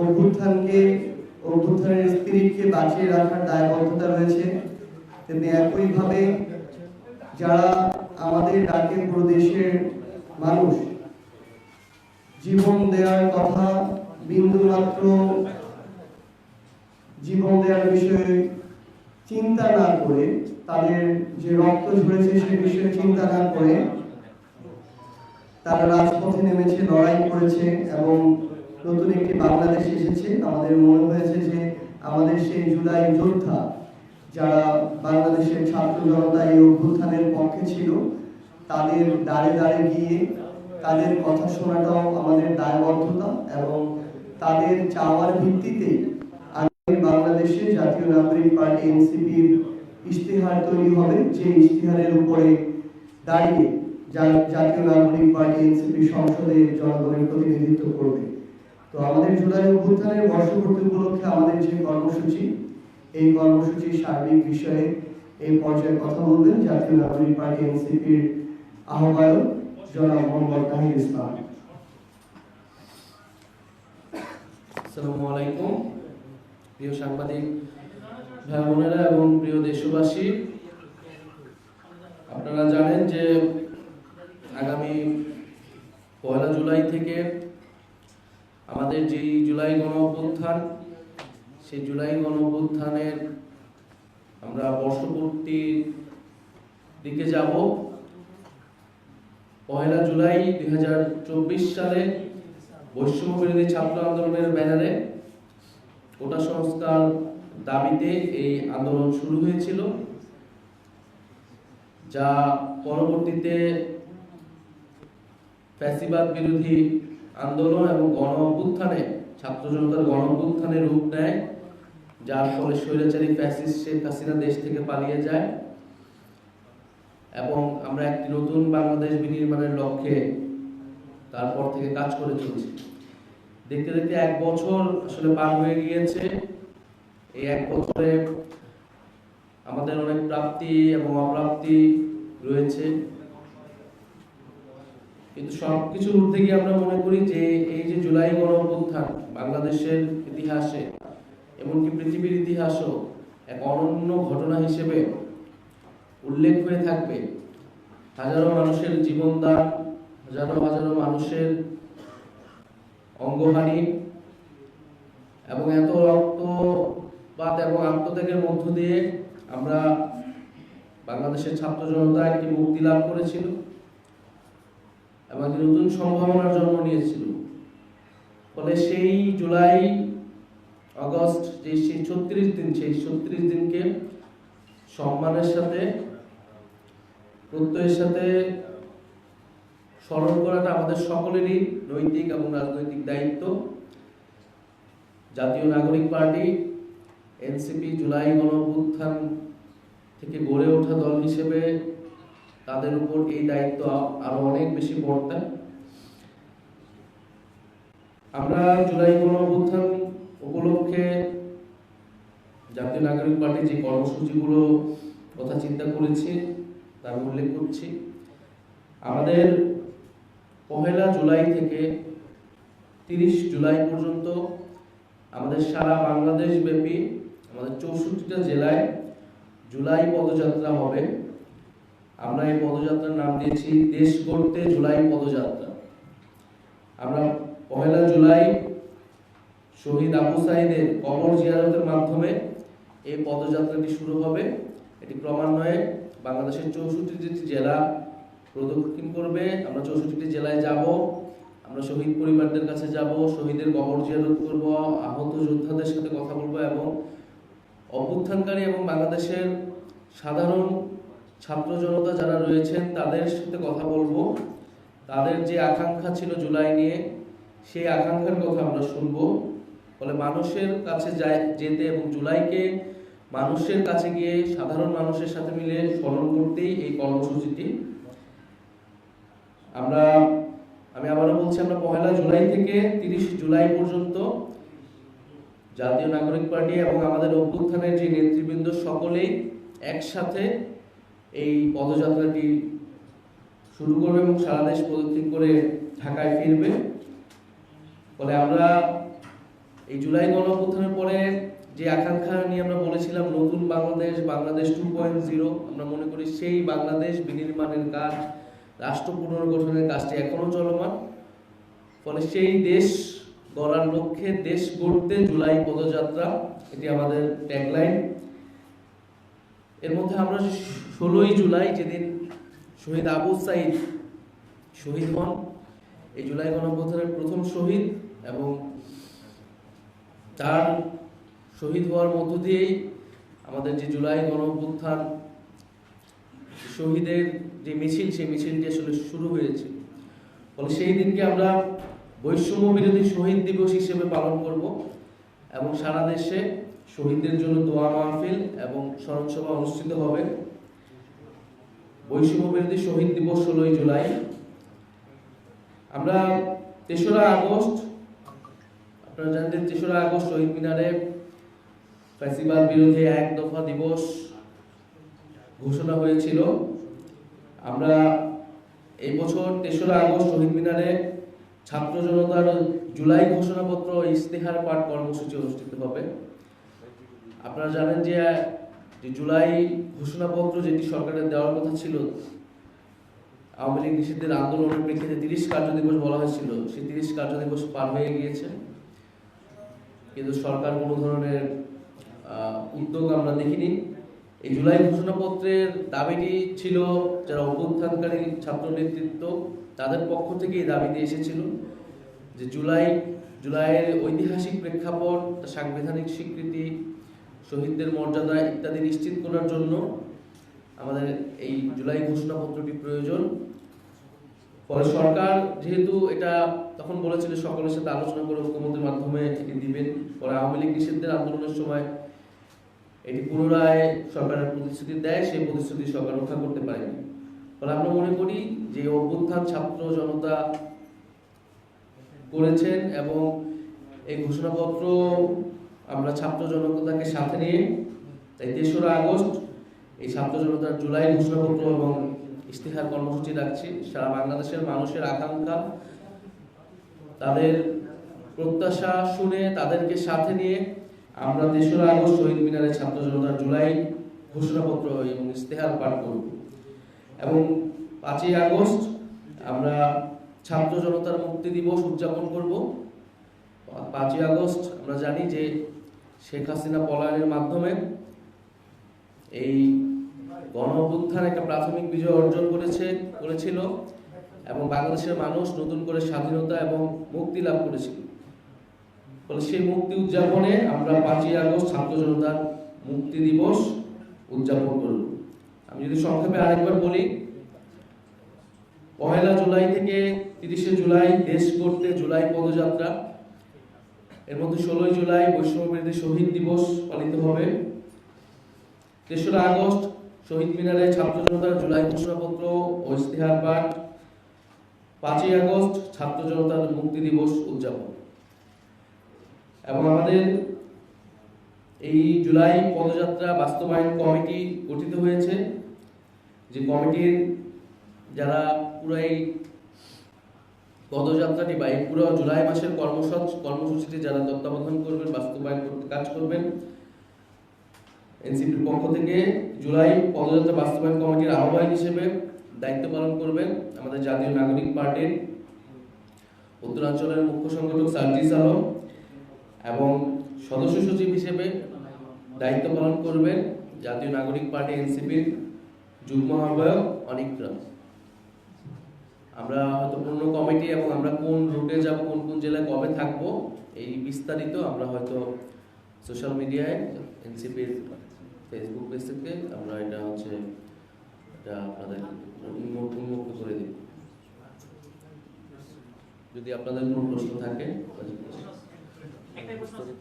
অভ্যুত্থানকে, অভ্যুত্থানের স্পিরিটকে বাঁচিয়ে রাখার দায়বদ্ধতা রয়েছে। তেমনি একইভাবে যারা আমাদের ডাকে প্রদেশের মানুষ, জীবন দেওয়ার কথা বিন্দু মাত্র জীবন দেওয়ার বিষয়ে চিন্তা না করে, তাদের যে রক্ত ঝরেছে সে বিষয়ে চিন্তা না করে, তারা রাজপথে নেমেছে, লড়াই করেছে এবং নতুন একটি বাংলাদেশ এসেছে। আমাদের মনে হয়েছে যে আমাদের সেই জুলাই যোদ্ধা যারা বাংলাদেশের ছাত্র জনতা এই অভ্যুত্থানের পক্ষে ছিল, তাদের দাঁড়ে দাঁড়ে গিয়ে তাদের কথা শোনাটাও আমাদের দায়বদ্ধতা এবং তাদের চাওয়ার ভিত্তিতে আগামী বাংলাদেশে জাতীয় নাগরিক পার্টি এনসিপির ইশতেহার তৈরি হবে। যে ইশতেহারের উপরে দাঁড়িয়ে জাতীয় নাগরিক পার্টি এনসিপি সংসদে জনগণের প্রতিনিধিত্ব করবে। তো আমাদের জুলাই অভ্যুত্থানের বর্ষপূর্তি উপলক্ষে আমাদের যে কর্মসূচি, এই কর্মসূচির সার্বিক বিষয়ে এই পর্যায়ে কথা বলবেন জাতীয় নাগরিক পার্টি এনসিপির আহ্বায়ক জনাব মোহাম্মদ তাহির ইসলাম। আসসালামু আলাইকুম। প্রিয় সাংবাদিক ভাই বোনেরা এবং প্রিয় দেশবাসী, আপনারা জানেন যে আগামী পয়লা জুলাই থেকে আমাদের যে জুলাই গণ সেই জুলাই গণ আমরা বর্ষপূর্তির দিকে যাব। পয়লা জুলাই দুই হাজার চব্বিশ সালে বৈষম্য বিরোধী ছাত্র আন্দোলনের ব্যানারে কোটা সংস্কার দাবিতে এই আন্দোলন শুরু হয়েছিল, যা পরবর্তীতে ফ্যাসিবাদ বিরোধী আন্দোলন এবং গণ অভ্যুত্থানে ছাত্র জনতার গণ অভ্যুত্থানে রূপ নেয়, যার ফলে স্বৈরাচারী ফ্যাসিস্ট শেখ হাসিনা দেশ থেকে পালিয়ে যায়। এবং আমরা একটি নতুন বাংলাদেশ বিনির্মাণের লক্ষ্যে তারপর থেকে কাজ করে চলছি। দেখতে দেখতে এক বছর আসলে পার হয়ে গিয়েছে। এই এক বছরে আমাদের অনেক প্রাপ্তি এবং অপ্রাপ্তি রয়েছে। কিন্তু সবকিছুর ঊর্ধ্বে গিয়ে আমরা মনে করি যে এই যে জুলাই গণ অভ্যুত্থান বাংলাদেশের ইতিহাসে, এমনকি পৃথিবীর ইতিহাসও এক অনন্য ঘটনা হিসেবে উল্লেখ হয়ে থাকবে। হাজারো মানুষের জীবনদান, হাজারো হাজারো মানুষের অঙ্গহানি এবং এত রক্তপাত এবং আত্মত্যাগের মধ্য দিয়ে আমরা বাংলাদেশের ছাত্র জনতা একটি মুক্তি লাভ করেছিল। একটি নতুন সম্ভাবনার জন্ম নিয়েছিল। ফলে সেই জুলাই, আগস্ট যে সেই ছত্রিশ দিন, সেই ছত্রিশ দিনকে সম্মানের সাথে, প্রত্যয়ের সাথে স্মরণ করাটা আমাদের সকলেরই নৈতিক এবং রাজনৈতিক দায়িত্ব। জাতীয় নাগরিক পার্টি, এনসিপি জুলাই গণঅভ্যুত্থান থেকে গড়ে ওঠা দল হিসেবে তাদের উপর এই দায়িত্ব আরও অনেক বেশি বর্তায় আমরা জুলাই গণঅভ্যুত্থান উপলক্ষে জাতীয় নাগরিক পার্টি যে কর্মসূচিগুলো কথা চিন্তা করেছি, তার উল্লেখ করছি। আমাদের পহেলা জুলাই থেকে তিরিশ জুলাই পর্যন্ত আমাদের সারা বাংলাদেশ ব্যাপী আমাদের চৌষট্টিটা জেলায় জুলাই পদযাত্রা হবে। আমরা এই পদযাত্রার নাম দিয়েছি, দেশ গড়তে জুলাই পদযাত্রা। আমরা পহেলা জুলাই শহীদ আবু সাইদের কবর জিয়ারতের মাধ্যমে এই পদযাত্রাটি শুরু হবে। এটি ক্রমান্বয়ে বাংলাদেশের চৌষট্টি জেলা প্রদক্ষিণ করবে। আমরা চৌষট্টিটি জেলায় যাব, আমরা শহীদ পরিবারদের কাছে যাব, শহীদের কবর জিয়ারত করব, আহত যোদ্ধাদের সাথে কথা বলব এবং অভ্যুত্থানকারী এবং বাংলাদেশের সাধারণ ছাত্র জনতা যারা রয়েছেন, তাদের সাথে কথা বলব। তাদের যে আকাঙ্ক্ষা ছিল জুলাই নিয়ে, সেই আকাঙ্ক্ষার কথা আমরা শুনব। ফলে মানুষের কাছে যায়, যেতে এবং জুলাইকে মানুষের কাছে গিয়ে সাধারণ মানুষের সাথে মিলে স্মরণ করতেই এই কর্মসূচিটি। আমরা, আমি আবারও বলছি, আমরা পহেলা জুলাই থেকে তিরিশ জুলাই পর্যন্ত জাতীয় নাগরিক পার্টি এবং আমাদের অভ্যুত্থানের যে নেতৃবৃন্দ সকলেই একসাথে এই পদযাত্রাটি শুরু করবে এবং সারা দেশ প্রদক্ষিণ করে ঢাকায় ফিরবে। ফলে আমরা এই জুলাই গণঅভ্যুত্থানের পরে যে আকাঙ্ক্ষা নিয়ে আমরা বলেছিলাম, নতুন Bangladesh Bangladesh two point zero আমরা মনে করি সেই বাংলাদেশ বিনির্মাণের কাজ, রাষ্ট্র পুনর্গঠনের কাজটি এখনও চলমান। ফলে সেই দেশ গড়ার লক্ষ্যে দেশ গড়তে জুলাই পদযাত্রা, এটি আমাদের ট্যাগলাইন এর মধ্যে আমরা ষোলোই জুলাই যেদিন শহীদ আবু সাইদ শহীদ হন, এই জুলাই গণঅভ্যুত্থানের প্রথম শহীদ এবং তার শহীদ হওয়ার মধ্য দিয়েই আমাদের যে জুলাই গণঅভ্যুত্থান, শহীদের যে মিছিল, সেই মিছিলটি আসলে শুরু হয়েছে। ফলে সেই দিনকে আমরা বৈষম্য বিরোধী শহীদ দিবস হিসেবে পালন করব এবং সারা দেশে শহীদদের জন্য দোয়া মাহফিল এবং স্মরণসভা অনুষ্ঠিত হবে। বৈষম্য বিরোধী শহীদ দিবস ষোলোই জুলাই। আমরা তেসরা আগস্ট, আপনারা জানেন তেসরা আগস্ট শহীদ মিনারে ফ্যাসিবাদ বিরোধী এক দফা দিবস ঘোষণা হয়েছিল। আমরা এই বছর তেসরা আগস্ট শহীদ মিনারে ছাত্র জনতার জুলাই ঘোষণাপত্র ইস্তেহার পাঠ কর্মসূচি অনুষ্ঠিত হবে। আপনারা জানেন যে জুলাই ঘোষণাপত্র যেটি সরকারের দেওয়ার কথা ছিল, আওয়ামী লীগ নিষিদ্ধের আন্দোলনের প্রেক্ষিতে তিরিশ কার্য দিবস বলা হয়েছিল। সেই তিরিশ কার্য দিবস পার হয়ে গিয়েছে। কিন্তু সরকার কোনো ধরনের উদ্যোগ আমরা দেখিনি। এই জুলাই ঘোষণাপত্রের দাবিটি ছিল যারা অভ্যুত্থানকারী ছাত্র নেতৃত্ব, তাদের পক্ষ থেকে এই দাবিটি এসেছিল যে জুলাই, জুলাইয়ের ঐতিহাসিক প্রেক্ষাপট, সাংবিধানিক স্বীকৃতি শহীদদের মর্যাদা ইত্যাদি নিশ্চিত করার জন্য আমাদের এই জুলাই ঘোষণাপত্রটি প্রয়োজন। ফলে সরকার যেহেতু এটা তখন বলেছিল সকলের সাথে আলোচনা করে ঐক্যমতের মাধ্যমে এটি দিবেন পরে আওয়ামী লীগ নিষিদ্ধের আন্দোলনের সময় এটি পুনরায় সরকারের প্রতিশ্রুতি দেয়, সেই প্রতিশ্রুতি সরকার রক্ষা করতে পারেনি। ফলে আমরা মনে করি যে অভ্যুত্থান ছাত্র জনতা করেছেন এবং এই ঘোষণাপত্র আমরা ছাত্র জনতাকে সাথে নিয়ে তাই তেসরা আগস্ট এই ছাত্র জনতার জুলাই ঘোষণাপত্র এবং ইস্তেহার কর্মসূচি রাখছি। সারা বাংলাদেশের মানুষের আকাঙ্ক্ষা, তাদের প্রত্যাশা শুনে তাদেরকে সাথে নিয়ে আমরা তেসরা আগস্ট শহীদ মিনারে ছাত্র জনতার জুলাই ঘোষণাপত্র এবং ইস্তেহার পাঠ করব। এবং পাঁচই আগস্ট আমরা ছাত্র জনতার মুক্তি দিবস উদযাপন করব। পাঁচই আগস্ট আমরা জানি যে শেখ হাসিনা পলায়নের মাধ্যমে এই গণ একটা প্রাথমিক বিজয় অর্জন করেছে, করেছিল এবং বাংলাদেশের মানুষ নতুন করে স্বাধীনতা এবং মুক্তি লাভ করেছিল। ফলে সেই মুক্তি উদযাপনে আমরা পাঁচই আগস্ট ছাত্র জনতার মুক্তি দিবস উদযাপন করব। আমি যদি সংক্ষেপে আরেকবার বলি পয়লা জুলাই থেকে তিরিশে জুলাই দেশ করতে জুলাই পদযাত্রা এর মধ্যে ষোলোই জুলাই বৈষম্য বিরোধী শহীদ দিবস পালিত হবে। তেসরা আগস্ট শহীদ মিনারে ছাত্র জনতার জুলাই ঘোষণাপত্র ও ইস্তেহার পাঠ। পাঁচই আগস্ট ছাত্র জনতার মুক্তি দিবস উদযাপন। এবং আমাদের এই জুলাই পদযাত্রা বাস্তবায়ন কমিটি গঠিত হয়েছে। যে কমিটির যারা পুরো এই পদযাত্রাটি বা এই পুরো জুলাই মাসের কর্মসূচি কর্মসূচিটি যারা তত্ত্বাবধান করবেন, বাস্তবায়ন করতে কাজ করবেন, এনসিপির পক্ষ থেকে জুলাই পদযাত্রা বাস্তবায়ন কমিটির আহ্বায়ক হিসেবে দায়িত্ব পালন করবেন আমাদের জাতীয় নাগরিক পার্টির উত্তরাঞ্চলের মুখ্য সংগঠক সার্জিস আলম এবং সদস্য সচিব হিসেবে দায়িত্ব পালন করবেন জাতীয় নাগরিক পার্টি এনসিপির যুগ্ম আহ্বায়ক অনিক রাম। আমরা হয়তো পূর্ণ কমিটি এবং আমরা কোন রুটে যাব কোন কোন জেলায় কবে থাকব এই বিস্তারিত আমরা হয়তো সোশ্যাল মিডিয়ায় এনসিপির ফেসবুক পেজ থেকে আমরা এটা হচ্ছে এটা আপনাদের উন্মুক্ত করে দিব যদি আপনাদের কোনো প্রশ্ন থাকে একটাই প্রশ্ন আছে।